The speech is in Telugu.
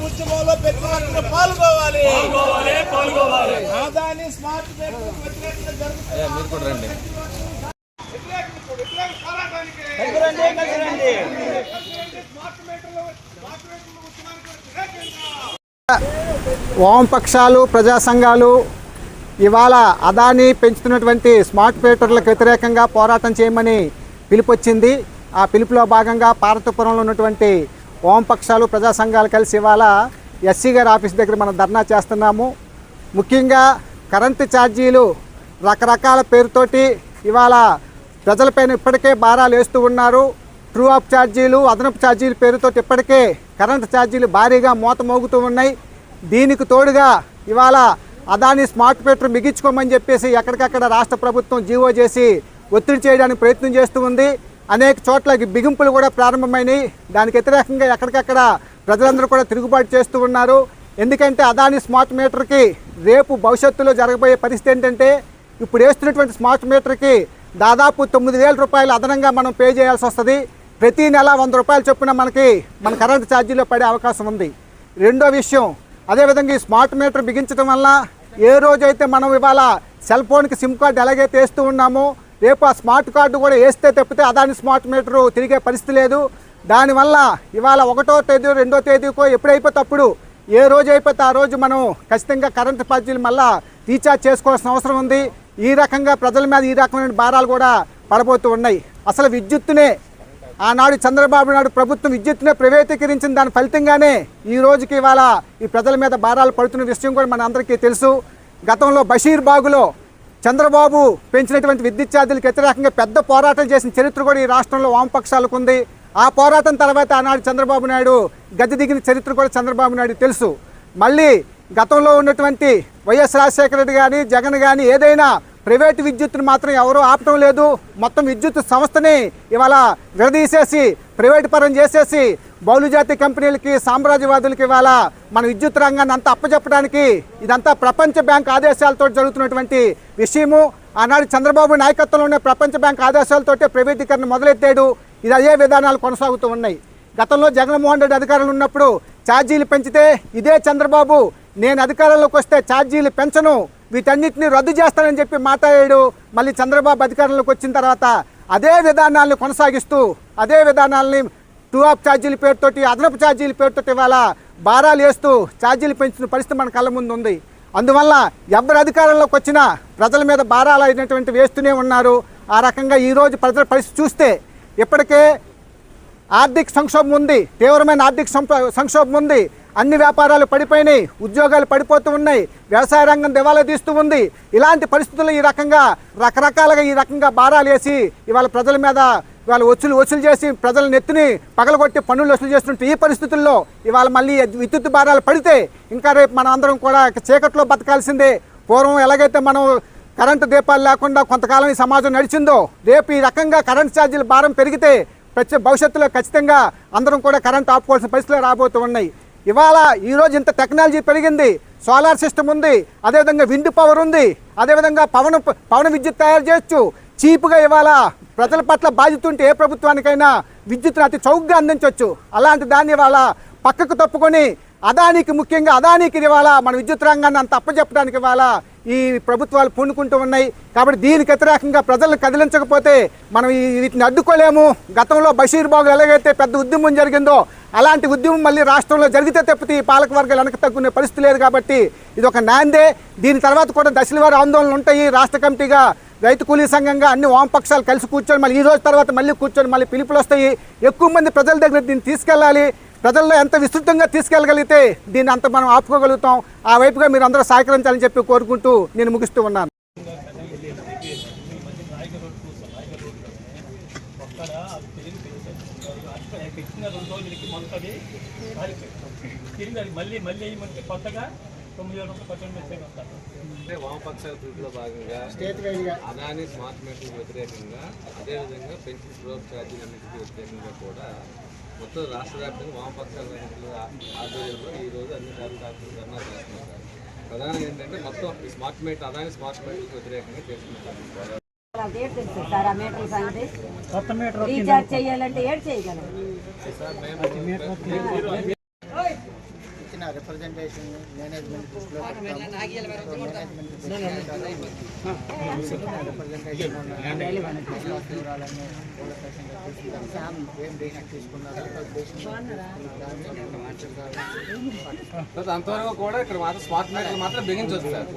ఉద్యమంలో ఒక్కరు పాల్గొవాలి పాల్గొవాలి. ఆదాని స్మార్ట్ మీటర్ వ్యతిరేకంగా జరుగుతున్న మీరు కూడా రండి వ్యతిరేక- వ్యతిరేక పోరాటానికి కలిసిరండి కలిసిరండి స్మార్ట్ మీటర్లు స్మార్ట్ మీటర్లు ఉద్యమానికి వ్యతిరేకంగా వామపక్షాలు ప్రజా సంఘాలు ఇవాళ అదాని పెంచుతున్నటువంటి స్మార్ట్ మీటర్లకు వ్యతిరేకంగా పోరాటం చేయమని పిలుపొచ్చింది. ఆ పిలుపులో భాగంగా పార్వతీపురంలో ఉన్నటువంటి వామపక్షాలు ప్రజా సంఘాలు కలిసి ఇవాళ ఎస్సీ గారి ఆఫీస్ దగ్గర మనం ధర్నా చేస్తున్నాము. ముఖ్యంగా కరెంటు ఛార్జీలు రకరకాల పేరుతోటి ఇవాళ ప్రజలపైన ఇప్పటికే భారాలు వేస్తూ ఉన్నారు. ట్రూ ఆఫ్ ఛార్జీలు అదనపు ఛార్జీల పేరుతో ఇప్పటికే కరెంటు ఛార్జీలు భారీగా మోత మోగుతూ ఉన్నాయి. దీనికి తోడుగా ఇవాళ అదాని స్మార్ట్ మీటర్ మిగించుకోమని చెప్పేసి ఎక్కడికక్కడ రాష్ట్ర ప్రభుత్వం జీవో చేసి ఒత్తిడి చేయడానికి ప్రయత్నం చేస్తూ ఉంది. అనేక చోట్ల బిగింపులు కూడా ప్రారంభమైనాయి. దానికి వ్యతిరేకంగా ఎక్కడికక్కడ ప్రజలందరూ కూడా తిరుగుబాటు చేస్తూ ఉన్నారు. ఎందుకంటే అదాని స్మార్ట్ మీటర్కి రేపు భవిష్యత్తులో జరగబోయే పరిస్థితి ఏంటంటే ఇప్పుడు వేస్తున్నటువంటి స్మార్ట్ మీటర్కి దాదాపు తొమ్మిది వేల రూపాయలు అదనంగా మనం పే చేయాల్సి వస్తుంది. ప్రతి నెల వంద రూపాయలు చొప్పున మనకి మన కరెంటు ఛార్జీలో పడే అవకాశం ఉంది. రెండో విషయం అదేవిధంగా ఈ స్మార్ట్ మీటర్ బిగించడం వల్ల ఏ రోజైతే మనం ఇవాళ సెల్ ఫోన్కి సిమ్ కార్డు ఎలాగైతే వేస్తూ ఉన్నామో రేపు ఆ స్మార్ట్ కార్డు కూడా వేస్తే తప్పితే అదాని స్మార్ట్ మీటరు తిరిగే పరిస్థితి లేదు. దానివల్ల ఇవాళ ఒకటో తేదీ రెండో తేదీకో ఎప్పుడైపోతే అప్పుడు ఏ రోజు అయిపోతే ఆ రోజు మనం ఖచ్చితంగా కరెంటు ఛార్జీలు మళ్ళా రీఛార్జ్ చేసుకోవాల్సిన అవసరం ఉంది. ఈ రకంగా ప్రజల మీద ఈ రకమైన భారాలు కూడా పడబోతూ ఉన్నాయి. అసలు విద్యుత్తునే ఆనాడు చంద్రబాబు నాయుడు ప్రభుత్వం విద్యుత్తునే ప్రైవేటీకరించిన దాని ఫలితంగానే ఈ రోజుకి ఇవాళ ఈ ప్రజల మీద భారాలు పడుతున్న విషయం కూడా మన అందరికీ తెలుసు. గతంలో బషీర్ బాగులో చంద్రబాబు పెంచినటువంటి విద్యుత్ ఛార్జీలకు వ్యతిరేకంగా పెద్ద పోరాటం చేసిన చరిత్ర కూడా ఈ రాష్ట్రంలో వామపక్షాలకు ఉంది. ఆ పోరాటం తర్వాత ఆనాడు చంద్రబాబు నాయుడు గద్దె దిగిన చరిత్ర కూడా చంద్రబాబు నాయుడు తెలుసు. మళ్ళీ గతంలో ఉన్నటువంటి వైఎస్ రాజశేఖర రెడ్డి కానీ జగన్ కానీ ఏదైనా ప్రైవేటు విద్యుత్తును మాత్రం ఎవరూ ఆపటం లేదు. మొత్తం విద్యుత్ సంస్థని ఇవాళ విడదీసేసి ప్రైవేటు పరం చేసేసి బౌలుజాతి కంపెనీలకి సామ్రాజ్యవాదులకి ఇవాళ మన విద్యుత్ రంగాన్ని అంతా అప్పచెప్పడానికి ఇదంతా ప్రపంచ బ్యాంక్ ఆదేశాలతో జరుగుతున్నటువంటి విషయము. ఆనాడు చంద్రబాబు నాయకత్వంలోనే ప్రపంచ బ్యాంక్ ఆదేశాలతోటే ప్రైవేటీకరణ మొదలెట్టాడు. ఇది అదే విధానాలు కొనసాగుతూ ఉన్నాయి. గతంలో జగన్మోహన్ రెడ్డి అధికారంలో ఉన్నప్పుడు ఛార్జీలు పెంచితే ఇదే చంద్రబాబు. నేను అధికారంలోకి వస్తే ఛార్జీలు పెంచను. వీటన్నిటిని రద్దు చేస్తానని చెప్పి మాట్లాడాడు మళ్ళీ చంద్రబాబు అధికారంలోకి వచ్చిన తర్వాత అదే విధానాలను కొనసాగిస్తూ అదే విధానాలని టూ ఆఫ్ ఛార్జీల పేరుతోటి అదనపు ఛార్జీల పేరుతోటి ఇవాళ భారాలు వేస్తూ ఛార్జీలు పెంచిన పరిస్థితి మన కళ్ళ ముందు ఉంది. అందువల్ల ఎవరు అధికారంలోకి వచ్చినా ప్రజల మీద భారాలు అయినటువంటి వేస్తూనే ఉన్నారు. ఆ రకంగా ఈరోజు ప్రజల పరిస్థితి చూస్తే ఇప్పటికే ఆర్థిక సంక్షోభం ఉంది తీవ్రమైన ఆర్థిక సంప- సంక్షోభం ఉంది. అన్ని వ్యాపారాలు పడిపోయినాయి ఉద్యోగాలు పడిపోతూ ఉన్నాయి వ్యవసాయ రంగం దివాలా తీస్తూ ఉంది. ఇలాంటి పరిస్థితుల్లో ఈ రకంగా రకరకాలుగా ఈ రకంగా భారాలు వేసి ఇవాళ ప్రజల మీద ఇవాళ వసూలు వసూలు చేసి ప్రజల నెత్తిని పగలగొట్టి పన్నులు వసూలు చేస్తుంటే ఈ పరిస్థితుల్లో ఇవాళ మళ్ళీ విద్యుత్ భారాలు పడితే ఇంకా రేపు మనం అందరం కూడా చీకట్లో బతకాల్సిందే. పూర్వం ఎలాగైతే మనం కరెంటు దీపాలు లేకుండా కొంతకాలం ఈ సమాజం నడిచిందో రేపు ఈ రకంగా కరెంటు ఛార్జీల భారం పెరిగితే ప్రతి భవిష్యత్తులో ఖచ్చితంగా అందరం కూడా కరెంట్ ఆపుకోవాల్సిన పరిస్థితులు రాబోతూ ఉన్నాయి. ఇవాళ ఈరోజు ఇంత టెక్నాలజీ పెరిగింది సోలార్ సిస్టమ్ ఉంది అదేవిధంగా విండ్ పవర్ ఉంది అదేవిధంగా పవన పవన విద్యుత్ తయారు చేయొచ్చు. చీప్గా ఇవాళ ప్రజల పట్ల బాధ్యత ఉంటే ఏ ప్రభుత్వానికైనా విద్యుత్ను అతి చౌకగా అందించవచ్చు అలాంటి దాన్ని ఇవాళ పక్కకు తప్పుకొని అదానికి ముఖ్యంగా అదానికి ఇవాళ మన విద్యుత్ రంగాన్ని అంత అప్పచెప్పడానికి ఇవాళ ఈ ప్రభుత్వాలు పూనుకుంటూ ఉన్నాయి. కాబట్టి దీనికి వ్యతిరేకంగా ప్రజలను కదిలించకపోతే మనం ఈ వీటిని అడ్డుకోలేము. గతంలో బషీర్ బాబు ఎలాగైతే పెద్ద ఉద్యమం జరిగిందో అలాంటి ఉద్యమం మళ్ళీ రాష్ట్రంలో జరిగితే తప్పితే ఈ పాలకవర్గాలు వెనక తగ్గునే పరిస్థితి లేదు కాబట్టి ఇది ఒక నాందే దీని తర్వాత కూడా దశల వారి ఆందోళనలు ఉంటాయి. రాష్ట్ర కమిటీగా రైతు కూలీ సంఘంగా అన్ని వామపక్షాలు కలిసి కూర్చొని మళ్ళీ ఈ రోజు తర్వాత మళ్ళీ కూర్చొని మళ్ళీ పిలుపులు వస్తాయి. ఎక్కువ మంది ప్రజల దగ్గర దీన్ని తీసుకెళ్ళాలి. ప్రజల్లో ఎంత విస్తృతంగా తీసుకెళ్ళగలిగితే దీన్ని అంత మనం ఆపుకోగలుగుతాం. ఆ వైపుగా మీరు అందరూ సహకరించాలని చెప్పి కోరుకుంటూ నేను ముగిస్తూ ఉన్నాను ఒక్కడ తిరిగి పెట్టిన రెండు రోజులకి మొదటి తిరిగి అది మళ్ళీ మళ్ళీ వేయమంటే కొత్తగా తొమ్మిది వేల రూపాయలు మెసేజ్ వస్తారు అంటే వామపక్షాల భాగంగా అదాని స్మార్ట్ మీటర్లకు వ్యతిరేకంగా అదేవిధంగా పెన్షన్ గ్రోత్ ఛార్జీలన్నింటికి వ్యతిరేకంగా కూడా మొత్తం రాష్ట్ర వ్యాప్తంగా వామపక్షాల ఆధ్వర్యంలో ఈ రోజు అన్ని కార్మిక ధర్నా చేస్తున్నారు ప్రధానంగా ఏంటంటే మొత్తం స్మార్ట్ మీటర్ అదాని స్మార్ట్ మీటర్లకు వ్యతిరేకంగా చేస్తున్నారు అదేం తెలుసు సార్ ఆ మీటర్ సంగతి కొత్త మీటర్ రీఛార్జ్ చేయాలంటే ఏడు చేయగలం ఇచ్చిన రిప్రజెంటేషన్ మేనేజ్మెంట్ అంతవరకు కూడా ఇక్కడ మాత్రం స్మార్ట్ మీటర్లు మాత్రం బిగించవచ్చు సార్.